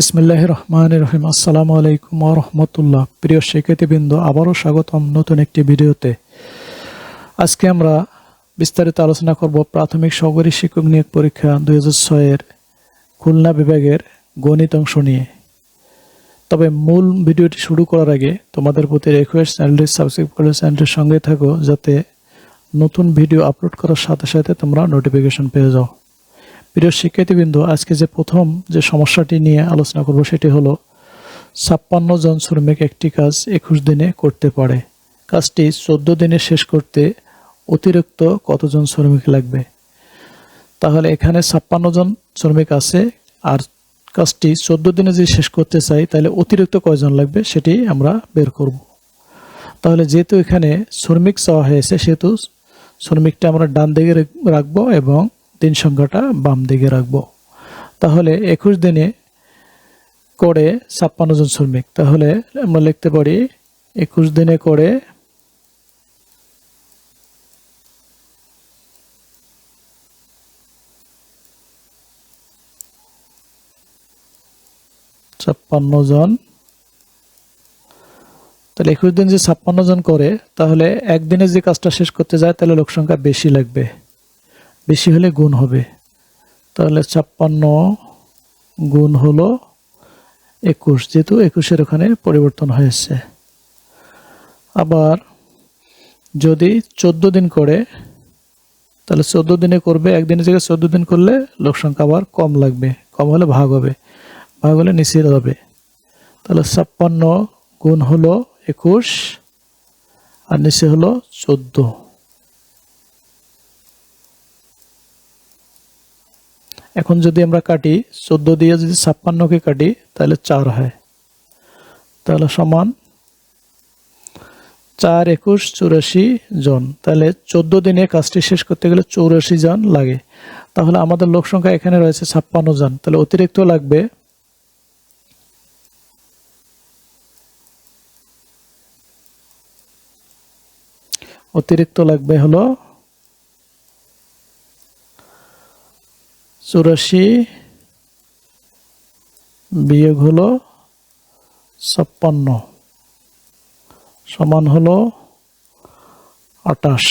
বিসমিল্লাহ রহমান রহিম আসসালামু আলাইকুম রহমতুল্লাহ। প্রিয় শিক্ষার্থীবৃন্দ, আবারও স্বাগতম নতুন একটি ভিডিওতে। আজকে আমরা বিস্তারিত আলোচনা করব প্রাথমিক সহকারী শিক্ষক নিয়োগ পরীক্ষা দুই হাজার খুলনা বিভাগের গণিত অংশ নিয়ে। তবে মূল ভিডিওটি শুরু করার আগে তোমাদের প্রতি রিকোয়েস্ট চ্যানেলটি সাবস্ক্রাইব করে চ্যানেলটির সঙ্গে থাকো, যাতে নতুন ভিডিও আপলোড করার সাথে সাথে তোমরা নোটিফিকেশন পেয়ে যাও। প্রিয় শিক্ষার্থীবৃন্দ, আজকে যে প্রথম যে সমস্যাটি নিয়ে আলোচনা করব সেটি হলো, ছাপ্পান্ন জন শ্রমিক একটি কাজ একুশ দিনে করতে পারে। কাজটি চোদ্দ দিনে শেষ করতে অতিরিক্ত কতজন শ্রমিক লাগবে? তাহলে এখানে ছাপ্পান্ন জন শ্রমিক আছে, আর কাজটি চোদ্দ দিনে যদি শেষ করতে চাই, তাহলে অতিরিক্ত কয়জন লাগবে সেটি আমরা বের করব। তাহলে যেহেতু এখানে শ্রমিক চাওয়া হয়েছে, সেহেতু শ্রমিকটা আমরা ডান দিকে রাখব এবং দিন সংখ্যাটা বাম দিকে রাখব। তাহলে একুশ দিনে করে ছাপ্পান্ন জন শ্রমিক। তাহলে আমরা লিখতে পারি একুশ দিনে করে ছাপ্পান্ন জন। তাহলে একুশ দিন যে ছাপ্পান্ন জন করে, তাহলে একদিনে যে কাজটা শেষ করতে যায়, তাহলে লোক সংখ্যা বেশি লাগবে। বেশি হলে গুণ হবে। তাহলে ছাপ্পান্ন গুণ হলো একুশ, যেহেতু একুশের ওখানে পরিবর্তন হয়েছে। আবার যদি চোদ্দ দিন করে, তাহলে চোদ্দ দিনে করবে, একদিনের জায়গায় চোদ্দ দিন করলে লোক সংখ্যা আবার কম লাগবে। কম হলে ভাগ হবে। ভাগ হলে নিচে হবে। তাহলে ছাপ্পান্ন গুণ হলো একুশ, আর নিচে হলো চোদ্দ। এখন যদি আমরা কাটি, চোদ্দ দিয়ে যদি ছাপ্পান্নকে কাটি, তাহলে চার হয়। তাহলে সমান চার একুশ চুরাশি জন। তাহলে চোদ্দ দিনে কাজটি শেষ করতে গেলে চৌরাশি জন লাগে। তাহলে আমাদের লোক সংখ্যা এখানে রয়েছে ছাপ্পান্ন জন। তাহলে অতিরিক্ত লাগবে অতিরিক্ত লাগবে হলো চুরাশি বিয়োগ হলো ছাপ্পান্ন, সমান হলো আটাশ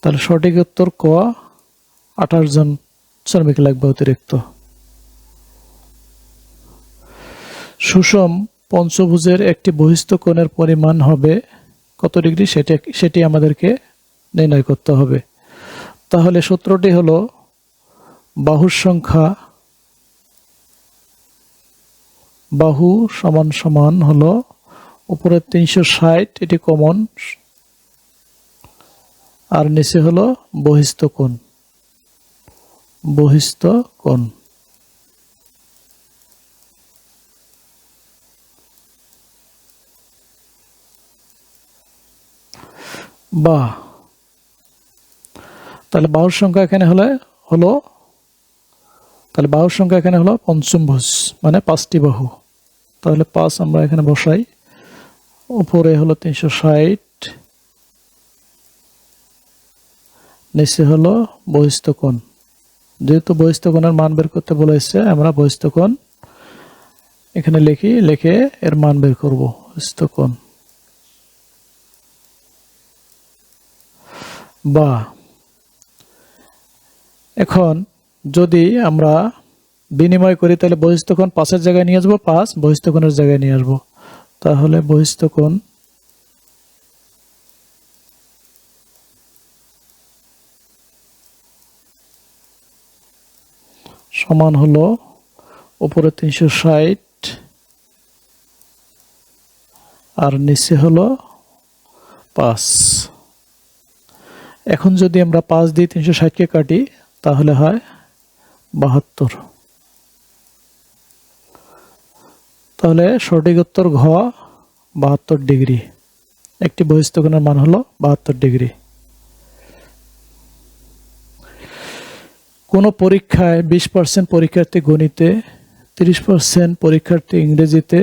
তাহলে সঠিক উত্তর ক, আঠাশ জন শ্রমিক লাগবে অতিরিক্ত। সুষম পঞ্চভুজের একটি বহিস্থ কোণের পরিমাণ হবে কত ডিগ্রি? সেটি সেটি আমাদেরকে নির্ণয় করতে হবে। তাহলে সূত্রটি হলো বাহুর সংখ্যা বাহু সমান সমান হলো উপরে তিনশো ষাট, এটি কমন, আর নিচে হলো বহিস্থ কোণ। বহিস্থ কোণ। বা তাহলে বাহুর সংখ্যা এখানে হলে হলো, তাহলে বাহুর সংখ্যা এখানে হলো পঞ্চমভুজ মানে পাঁচটি বাহু। তাহলে পাঁচ আমরা এখানে বসাই। উপরে হলো তিনশো ষাট। নিচে হলো বহিস্থ কোণ। যেহেতু বহিস্থ কোণের মান বের করতে বলেছে, আমরা বহিস্থ কোণ এখানে লিখি, লিখে এর মান বের করব, বহিস্থ কোণ। বা এখন যদি আমরা বিনিময় করি, তাহলে বহিস্থকোণ পাঁচের জায়গায় নিয়ে আসব, পাঁচ বহিস্থকোণের জায়গায় নিয়ে আসব। তাহলে বহিস্থকোণ সমান হলো উপরে তিনশো ষাট আর নিচে হলো পাঁচ। এখন যদি আমরা পাঁচ দিয়ে তিনশো ষাটকে কাটি তাহলে হয় বাহাত্তর। তাহলে সঠিক উত্তর ঘ, বাহাত্তর ডিগ্রি। একটি বহিস্থকোণের মান হলো বাহাত্তর ডিগ্রি। কোনো পরীক্ষায় বিশ পার্সেন্ট পরীক্ষার্থী গণিতে, তিরিশ পার্সেন্ট পরীক্ষার্থী ইংরেজিতে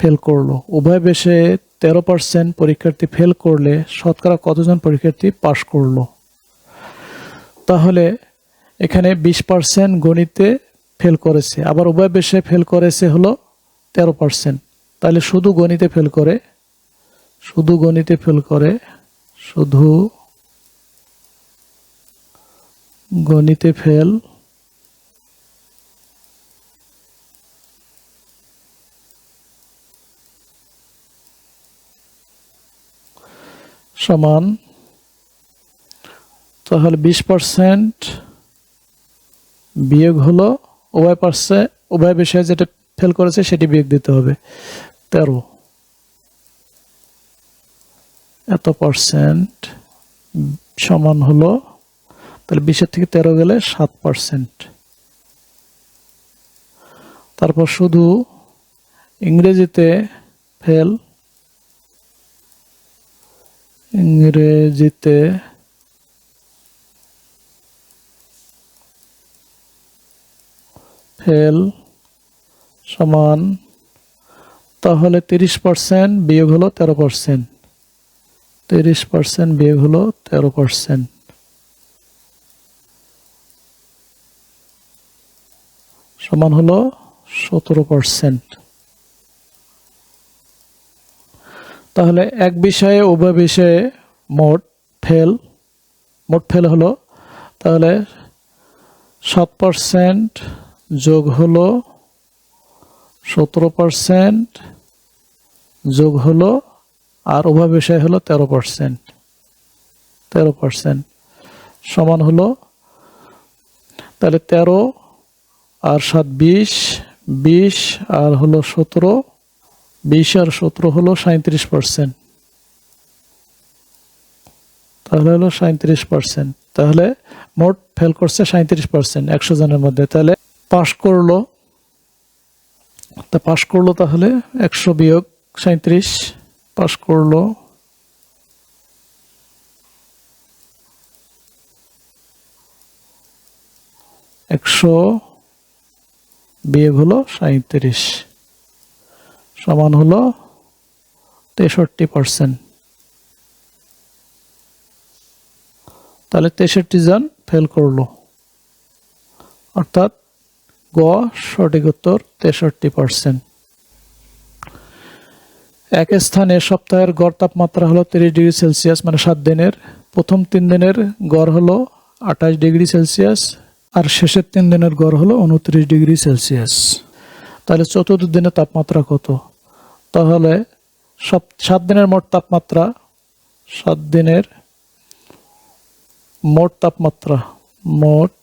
ফেল করল। উভয় বেশে তেরো পার্সেন্ট পরীক্ষার্থী ফেল করলে শতকরা কতজন পরীক্ষার্থী পাশ করল? তাহলে এখানে বিশ পার্সেন্ট গণিতে ফেল করেছে। আবার উভয় বেশে ফেল করেছে হলো তেরো পার্সেন্ট তাহলে শুধু গণিতে ফেল করে, শুধু গণিতে ফেল করে, শুধু গণিতে ফেল সমান তাহলে বিশ পার্সেন্ট বিয়োগ হলো উভয় পার্সে উভয় বিষয়ে যেটা ফেল করেছে সেটি বিয়োগ দিতে হবে। তেরো। এত পার্সেন্ট সমান হলো, তাহলে বিশের থেকে তেরো গেলে সাত পার্সেন্ট তারপর শুধু ইংরেজিতে ফেল ইংরেজিতে ফেল সমান, তাহলে তিরিশ পার্সেন্ট বিয়োগ হলো তেরো পার্সেন্ট তিরিশ পার্সেন্ট বিয়োগ হলো তেরো পার্সেন্ট সমান হলো সতেরো পার্সেন্ট তাহলে এক বিষয়ে, উভয় বিষয়ে মোট ফেল মোট ফেল হলো, তাহলে সাত পার্সেন্ট যোগ হলো সতেরো পার্সেন্ট যোগ হলো, আর উভয় বিষয় হলো তেরো পার্সেন্ট তেরো পার্সেন্ট সমান হলো, তাহলে তেরো আর সাত বিশ বিশ আর হলো সতেরো, বিশ আর সতেরো হলো সাঁত্রিশ পার্সেন্ট তাহলে হলো সাঁত্রিশ পার্সেন্ট তাহলে মোট ফেল করছে সাঁত্রিশ পার্সেন্ট একশো জনের মধ্যে। তাহলে পাশ করল। তা পাশ করল তাহলে একশো বিয়োগ সাঁত্রিশ পাশ করল একশো বিয়োগ হলো সাঁত্রিশ সমান হলো তেষট্টি পার্সেন্ট। তাহলে তেষট্টি জন ফেল করল। অর্থাৎ গ, সঠিক উত্তর তেষট্টি পার্সেন্ট এক স্থানে সপ্তাহের গড় তাপমাত্রা হলো তিরিশ ডিগ্রি সেলসিয়াস মানে সাত দিনের। প্রথম তিন দিনের গড় হলো আঠাশ ডিগ্রি সেলসিয়াস আর শেষের তিন দিনের গড় হলো উনত্রিশ ডিগ্রি সেলসিয়াস। তাহলে চতুর্থ দিনের তাপমাত্রা কত? তাহলে সব সাত দিনের মোট তাপমাত্রা, সাত দিনের মোট তাপমাত্রা মোট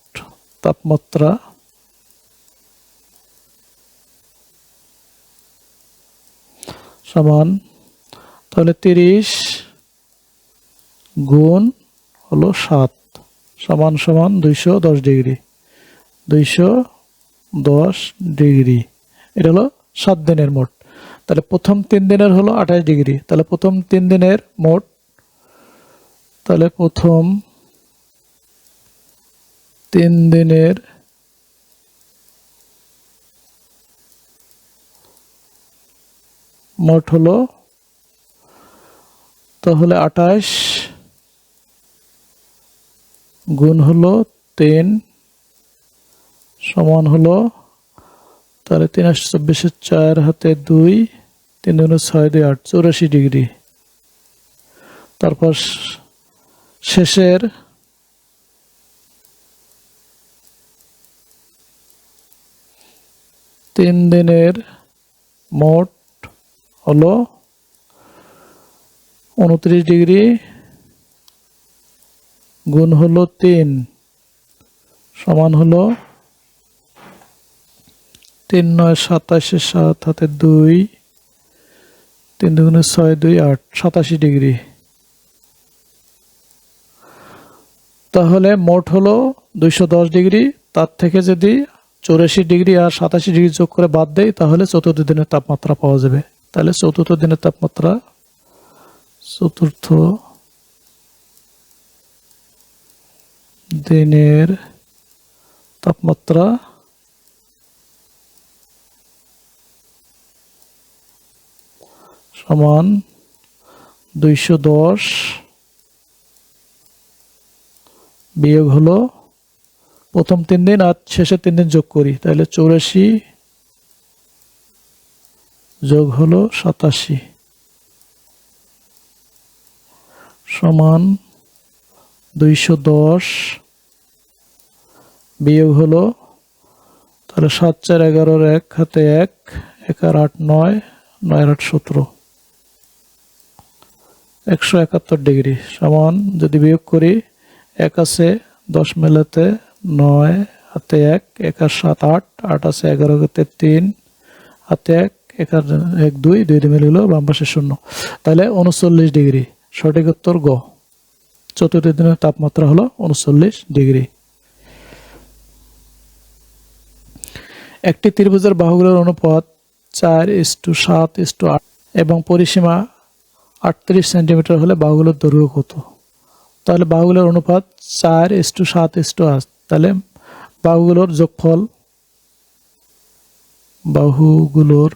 তাপমাত্রা সমান। তাহলে তিরিশ গুণ হলো সাত। সমান সমান দুইশো দশ ডিগ্রি। দুইশো দশ ডিগ্রি। এটা হলো সাত দিনের মোট। তাহলে প্রথম তিন দিনের হলো আঠাশ ডিগ্রি। তাহলে প্রথম তিন দিনের মোট। তাহলে প্রথম তিন দিনের মোট হলো, তাহলে আঠাশ গুণ হলো তিন সমান হলো, তাহলে তিন আশি চব্বিশের চার হাতে দুই, তিন দুগুণ ছয় দুই আট, চৌরাশি ডিগ্রি। তারপর শেষের তিন দিনের মোট হলো উনত্রিশ ডিগ্রি গুণ হলো তিন সমান হলো তিন নয় সাতাশে সাত হাতে দুই, তিন দুগুণে ছয় দুই আট, সাতাশি ডিগ্রি। তাহলে মোট হলো দুইশো দশ ডিগ্রি, তার থেকে যদি চৌরাশি ডিগ্রি আর সাতাশি ডিগ্রি যোগ করে বাদ দেয় তাহলে চতুর্থ দিনের তাপমাত্রা পাওয়া যাবে। তাহলে চতুর্থ দিনের তাপমাত্রা চতুর্থ দিনের তাপমাত্রা সমান দুইশো দশ বিয়োগ হলো প্রথম তিন দিন আর শেষের তিন দিন যোগ করি, তাহলে চৌরাশি যোগ হলো সাতাশি। সমান দুইশো দশ বিয়োগ হলো, তাহলে সাত চার এগারোর এক হাতে এক এক আর আট নয় নয় আট সতেরো। একশো একাত্তর ডিগ্রি সমান যদি বিয়োগ করি, এক আছে দশ মেলাতে নয়, হাতে এক এক আর সাত আট আট আছে এগারো হাতে তিন হাতে এক এক এক দুই দুই মিলে হলো বাম পাশে শূন্য। তাহলে উনচল্লিশ ডিগ্রি। সঠিক উত্তর গ। চতুর্থ দিনের তাপমাত্রা হলো উনচল্লিশ ডিগ্রি। একটি ত্রিভুজের বাহুগুলোর অনুপাত চার ইস টু সাত ইস টু আট এবং পরিসীমা আটত্রিশ সেন্টিমিটার হলে বাহুগুলোর দৈর্ঘ্য কত? তাহলে বাহুগুলোর অনুপাত চার ইস টু সাত ইস টু আট। তাহলে বাহুগুলোর যোগফল বাহুগুলোর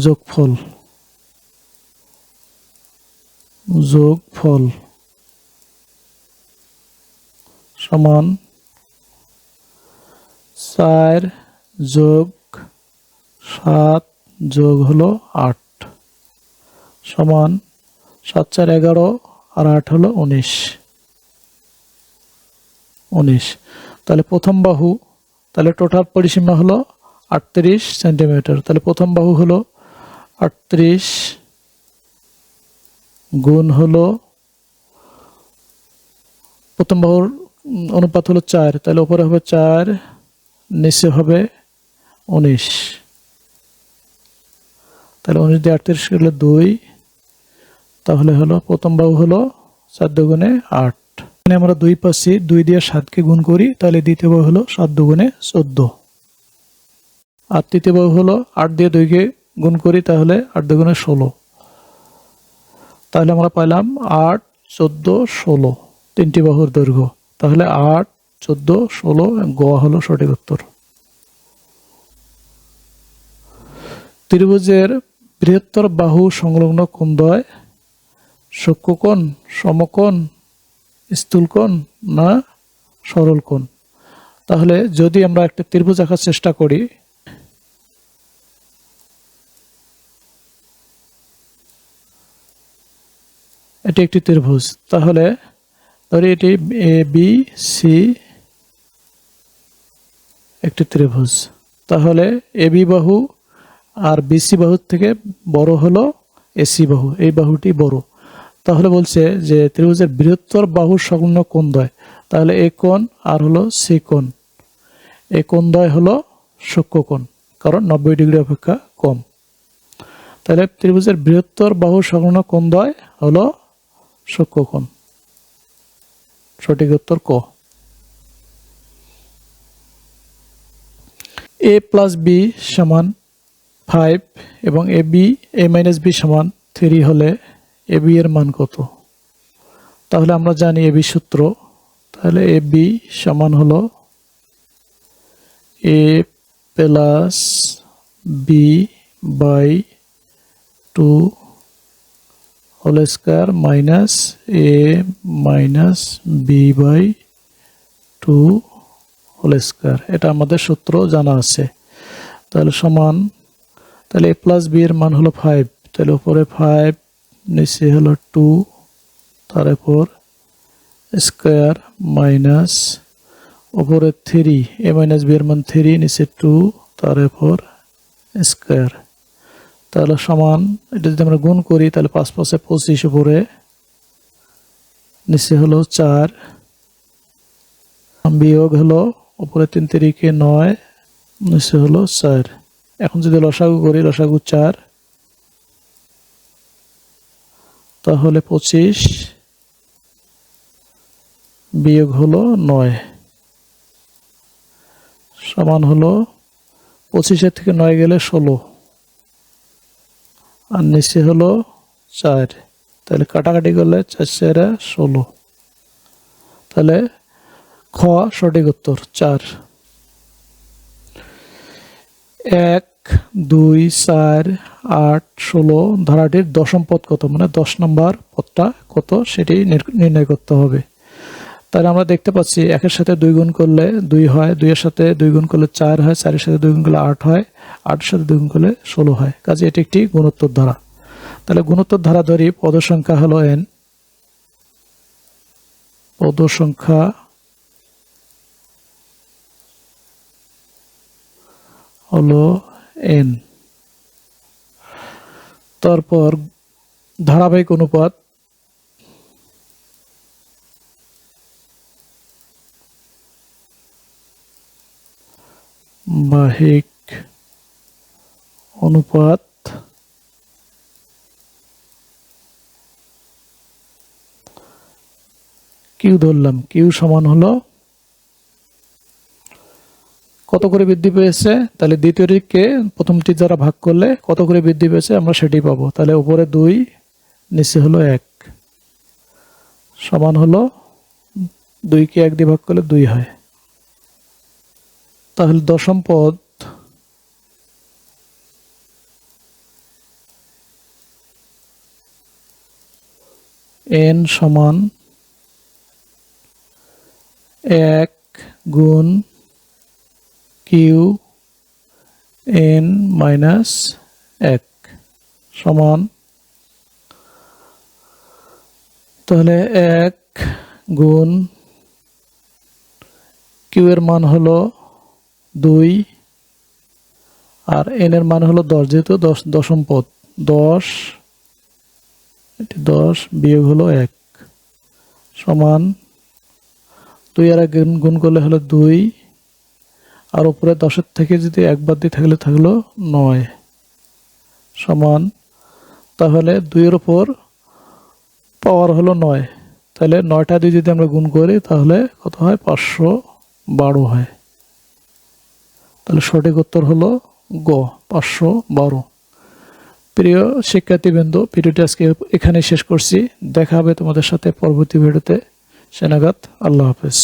যোগফল। যোগফল সমান চার যোগ সাত যোগ হলো আট। সমান সাত চার এগারো আর আট হলো উনিশ। উনিশ। তাহলে প্রথম বাহু, তাহলে টোটাল পরিসীমা হলো আটত্রিশ সেন্টিমিটার তাহলে প্রথম বাহু হলো আটত্রিশ গুণ হলো, প্রথম বাহুর অনুপাত হলো চার, তাহলে উপরে হবে চার, নিচে হবে উনিশ। তাহলে উনিশ দিয়ে আটত্রিশ করলে দুই, তাহলে হলো প্রথম বাহু হলো চার দুগুণে আট। এখানে আমরা দুই পাচ্ছি, দুই দিয়ে সাতকে গুণ করি, তাহলে দ্বিতীয় বাহু হলো সাত দুগুণে চোদ্দ। আর তৃতীয় বাহু হলো আট দিয়ে দুইকে গুণ করি তাহলে আট দুগুণে ষোলো। তাহলে আমরা পাইলাম আট, চোদ্দ, ষোলো। তিনটি বাহুর দৈর্ঘ্য। তাহলে আট, চোদ্দ, ষোলো গ হলো সঠিক উত্তর। ত্রিভুজের বৃহত্তর বাহু সংলগ্ন কোণদ্বয় সূক্ষ্মকোণ, সমকোণ, স্থূলকোণ না সরল কোণ তাহলে যদি আমরা একটা ত্রিভুজ আঁকার চেষ্টা করি এটি একটি ত্রিভুজ। তাহলে ধরি এটি এ বি সি একটি ত্রিভুজ। তাহলে এ বি বাহু আর বিসি বাহুর থেকে বড় হলো এসি বাহু। এই বাহুটি বড়। তাহলে বলছে যে ত্রিভুজের বৃহত্তর বাহুর সংলগ্ন কোণ দ্বয় তাহলে এ কোণ আর হলো সি কোণ। এ কোণ দ্বয় হলো সূক্ষ্ম কোণ, কারণ নব্বই ডিগ্রি অপেক্ষা কম। তাহলে ত্রিভুজের বৃহত্তর বাহু সংলগ্ন কোণ দ্বয় হলো সূক্ষ্ম কোণ সঠিক উত্তর ক? এ প্লাস বি সমান ফাইভ এবং A B A minus B সমান থ্রি হলে এ বি এর মান কত? তাহলে আমরা জানি এ বি সূত্র। তাহলে এ বি সমান হলো A plus B by two whole square minus A minus B by two whole square এটা আমাদের সূত্র জানা আছে। তাহলে সমান, তাহলে এ প্লাস বি এর মান হলো ফাইভ তাহলে উপরে ফাইভ নিচে হলো টু তার উপর স্কোয়ার মাইনাস উপরে থ্রি এ মাইনাস বি এর মান থ্রি নিচে টু তার উপর স্কোয়ার তাহলে সমান, এটা যদি আমরা গুণ করি, তাহলে পাঁচ পাঁচে পঁচিশ উপরে, নিচে হলো চার, বিয়োগ হলো উপরে তিন তিরিকে নয়, নিচে হলো চার। এখন যদি লসাগু করি, লসাগু চার, তাহলে পঁচিশ, বিয়োগ হলো নয়। সমান হলো পঁচিশের থেকে নয় গেলে ষোলো। আর নিচে হলো চার। তাহলে কাটাকাটি করলে চার, চারে, ষোলো। তাহলে খ সঠিক উত্তর, চার। এক, দুই, চার, আট, ষোলো ধারাটির দশম পদ কত? মানে দশ নম্বর পদটা কত? সেটি নির- নির্ণয় করতে হবে। তাহলে আমরা দেখতে পাচ্ছি একের সাথে দুই গুণ করলে দুই হয়, দুইয়ের সাথে দুই গুণ করলে চার হয়, চারের সাথে দুই গুণ করলে আট হয়, আটের সাথে দুই গুণ করলে ষোলো হয়। কাজে এটি একটি গুণোত্তর ধারা। তাহলে গুণোত্তর ধারা ধরি পদ সংখ্যা হলো এন পদ সংখ্যা হলো এন তারপর ধারাবাহিক অনুপাত বাহিক অনুপাত কিউ ধরলাম। কিউ সমান হলো কত করে বৃদ্ধি পেয়েছে? তাহলে দ্বিতীয়টিকে প্রথমটি দ্বারা ভাগ করলে কত করে বৃদ্ধি পেয়েছে আমরা সেটি পাবো। তাহলে উপরে দুই, নিচে হলো এক। সমান হলো দুইকে এক দিয়ে ভাগ করলে দুই হয়। তাহলে দশম পদ এন সমান এক গুণ কিউ এন মাইনাস এক সমান তাহলে এক গুণ কিউ এর মান হলো দুই, আর এন এর মান হলো দশ, যেহেতু দশ, দশম পদ। দশ, এটি দশ বিয়োগ হলো এক সমান দুই আর এক গুণ- করলে হলো দুই, আর উপরে দশের থেকে যদি একবার দিয়ে থাকলে থাকল নয় সমান, তাহলে দুইয়ের ওপর পাওয়ার হলো নয়। তাহলে নয়টা দিয়ে যদি আমরা গুণ করি, তাহলে কত হয়? পাঁচশো বারো হয়। তাহলে সঠিক উত্তর হলো গ, পাঁচশো বারো। প্রিয় শিক্ষার্থীবৃন্দ, ভিডিওটি আজকে এখানে শেষ করছি। দেখা হবে তোমাদের সাথে পরবর্তী ভিডিওতে। সেনাগাত আল্লাহ হাফেজ।